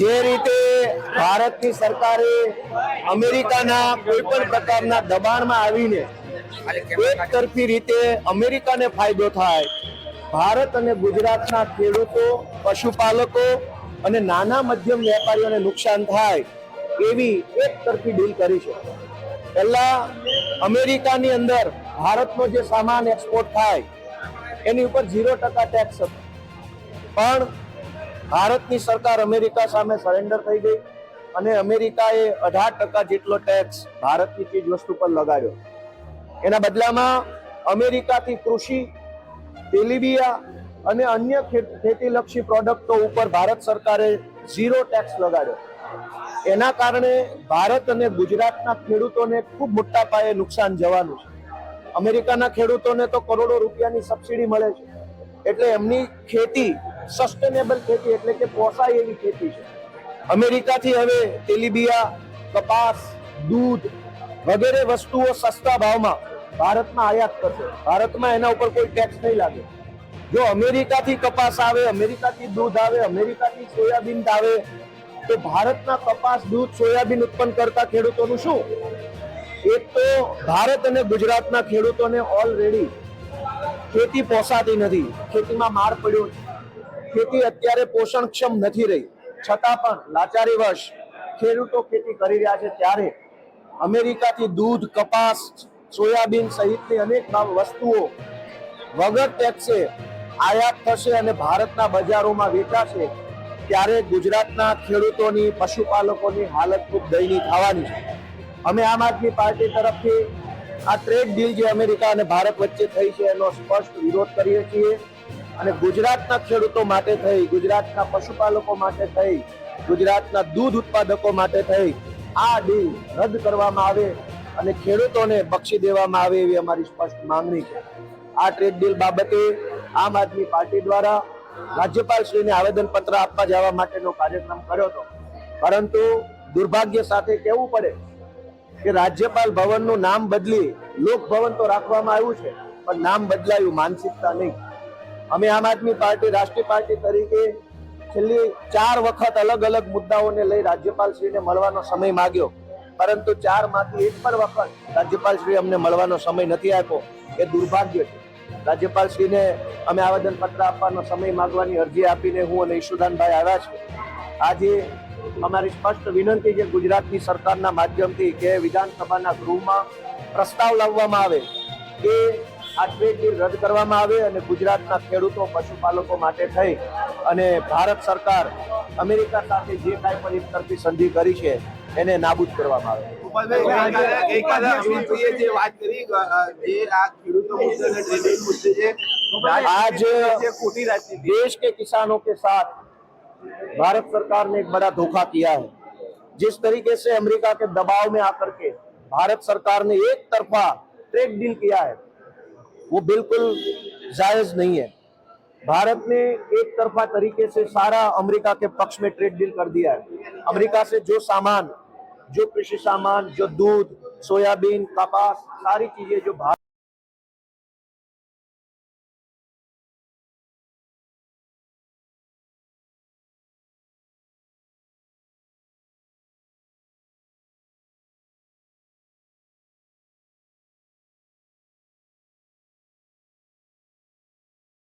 જે રીતે ભારતની સરકારે અમેરિકાના કોઈ પણ પ્રકારના દબાણમાં આવીને એક તરફી રીતે અમેરિકાને ફાયદો થાય. ભારત અને ગુજરાતના ખેડૂતો, પશુપાલકો અને નાના મધ્યમ વેપારીઓને નુકસાન થાય એવી એક તરફી ડીલ કરી છે. પહેલા અમેરિકાની અંદર ભારતનો જે સામાન એક્સપોર્ટ થાય, એની ઉપર ઝીરો ટકા ટેક્સ હતો. પણ ભારતની સરકાર અમેરિકા સામે સરેન્ડર થઈ ગઈ અને અમેરિકાએ અઢાર ટકા જેટલો ટેક્સ ભારતની ચીજ વસ્તુ પર લગાડ્યો. એના બદલામાં અમેરિકાથી કૃષિ, તેલીબિયા અને અન્ય ખેતીલક્ષી પ્રોડક્ટો ઉપર ભારત સરકારે ઝીરો ટેક્સ લગાડ્યો. એના કારણે ભારત અને ગુજરાતના ખેડૂતોને ખૂબ મોટા પાયે નુકસાન જવાનું છે. અમેરિકાના ખેડૂતોને તો કરોડો રૂપિયાની સબસિડી મળે છે. એટલે એમની ખેતી સસ્ટેનેબલ ખેતી એટલે કે પોસાય એવી ખેતી છે. અમેરિકાથી હવે તેલીબિયા, કપાસ, દૂધ વગેરે વસ્તુઓ સસ્તા ભાવમાં ભારતમાં આયાત કરશે. ભારતમાં એના ઉપર કોઈ ટેક્સ નહીં લાગે. જો અમેરિકાથી કપાસ આવે, અમેરિકાથી દૂધ આવે, અમેરિકાથી સોયાબીન આવે, તો ભારતના કપાસ, દૂધ, સોયાબીન ઉત્પન્ન કરતા ખેડૂતોનું શું? એક તો ભારત અને ગુજરાતના ખેડૂતોને ઓલરેડી ખેતી પોસાતી નથી. ખેતીમાં માર પડ્યો છે ખેતી અત્યારે પોષણક્ષમ નથી રહી. છતાં પણ લાચારીવશ ખેડૂતો ખેતી કરી રહ્યા છે ત્યારે અમેરિકાથી દૂધ, કપાસ, સોયાબીન સહિતની અનેક વસ્તુઓ વગર ટેક્સે આયાત થશે અને ભારતના બજારોમાં વેચાશે ત્યારે ગુજરાતના ખેડૂતોની, પશુપાલકોની હાલત ખૂબ દયનીય થવાની છે. અમે આમ આદમી પાર્ટી તરફથી આ ટ્રેડ ડીલ જે અમેરિકા અને ભારત વચ્ચે થઈ છે એનો સ્પષ્ટ વિરોધ કરીએ છીએ. અને ગુજરાતના ખેડૂતો માટે થઈ, ગુજરાતના પશુપાલકો માટે થઈ, ગુજરાતના દૂધ ઉત્પાદકો માટે થઈ, આ ડીલ રદ કરવામાં આવે અને ખેડૂતોને બક્ષી દેવામાં આવે એવી અમારી સ્પષ્ટ માંગણી છે. આ ટ્રેડ ડીલ બાબતે આમ આદમી પાર્ટી દ્વારા રાજ્યપાલશ્રીને આવેદન પત્ર આપવા જવા માટેનો કાર્યક્રમ કર્યો હતો. પરંતુ દુર્ભાગ્ય સાથે કહેવું પડે કે રાજ્યપાલ ભવનનું નામ બદલી લોકભવન તો રાખવામાં આવ્યું છે, પણ નામ બદલાયું માનસિકતા નહીં. અમે આમ આદમી પાર્ટી, રાષ્ટ્રીય પાર્ટી તરીકે છેલ્લી ચાર વખત અલગ અલગ મુદ્દાઓને લઈ રાજ્યપાલશ્રીને મળવાનો સમય માગ્યો. પરંતુ ચારમાંથી એક પણ વખત રાજ્યપાલશ્રી અમને મળવાનો સમય નથી આપ્યો. એ દુર્ભાગ્ય છે. રાજ્યપાલશ્રીને અમે આવેદન પત્ર આપવાનો સમય માગવાની અરજી આપીને હું અને ઈશુદાનભાઈ આવ્યા છે આજે અમારી સ્પષ્ટ વિનંતી છે ગુજરાતની સરકારના માધ્યમથી કે વિધાનસભાના ગૃહમાં પ્રસ્તાવ લાવવામાં આવે. કે આ ટ્રેડ ડીલ રદ કરવામાં આવે અને ગુજરાતના ખેડૂતો પશુપાલકો માટે થઈ અને ભારત સરકાર અમેરિકા સાથે જે કાંઈ પણ એકતરફી સંધિ કરી છે એને નાબૂદ કરવામાં આવે ગઈકાલે ગઈકાલે અમિતભાઈએ જે વાત કરી અ, જે આ ખેડૂતો મુદ્દે અને ટ્રેડિંગ મુદ્દે જે आज જે ખોટી રાજનીતિ देश के किसानों के साथ भारत सरकार ने एक बड़ा धोखा किया है जिस तरीके से अमेरिका के दबाव में आकर के भारत सरकार ने एक तरफा ट्रेड डील किया है वो बिल्कुल जायज़ नहीं है। भारत ने एक तरफा तरीके से सारा अमेरिका के पक्ष में ट्रेड डील कर दिया है। अमेरिका से जो सामान, जो कृषि सामान, जो दूध, सोयाबीन, कपास, सारी चीज़ें जो भारत